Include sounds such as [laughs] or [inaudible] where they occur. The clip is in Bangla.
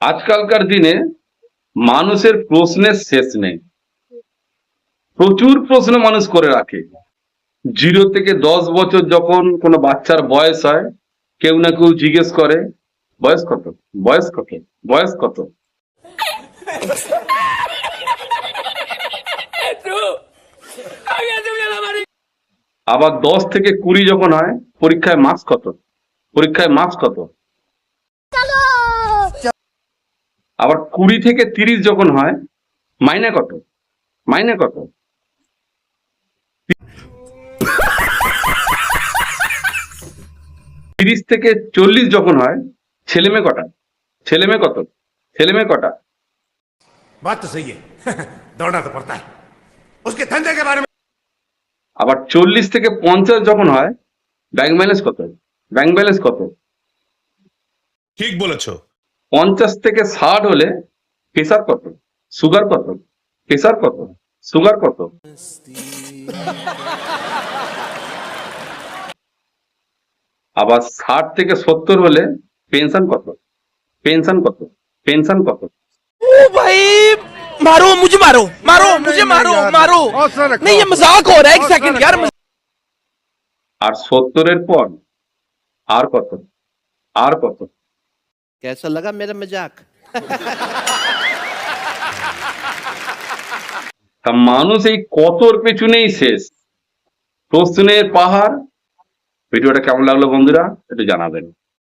আজকালকার দিনে মানুষের প্রশ্নের শেষ নেই। প্রচুর প্রশ্ন মানুষ করে রাখে। জিরো থেকে দশ বছর যখন কোনো বাচ্চার বয়স হয়, কেউ না কেউ জিজ্ঞেস করে, বয়স কত? বয়স কত? বয়স কত? আবার দশ থেকে কুড়ি যখন হয়, পরীক্ষায় মার্কস কত? পরীক্ষায় মার্কস কত? আবার কুড়ি থেকে তিরিশ যখন হয় মাইনে কত? মাইনে কত? তিরিশ থেকে চল্লিশ যখন হয় ছেলে মেয়ে কটা? ছেলে মেয়ে কত? ছেলে মেয়ে কটা? [laughs] আবার চল্লিশ থেকে পঞ্চাশ যখন হয় ব্যাংক ব্যালেন্স কত? ব্যাংক ব্যালেন্স কত? ঠিক বলেছ। পঞ্চাশ থেকে ষাট হলে প্রেসার কত সুগার কত প্রেসার কত সুগার কত আবার ষাট থেকে সত্তর হলে পেনশন কত পেনশন কত পেনশন কত ओ भाई मारो मुझे मारो मारो मुझे मारो मारो नहीं ये मजाक हो रहा है एक सेकंड यार আর সত্তরের পর আর কত আর কত कैसा लगा मेरा मजाक তা মানুষ এই কতর পেছনেই শেষ প্রশ্নের পাহাড় ভিডিওটা কেমন লাগলো বন্ধুরা একটু জানাবেন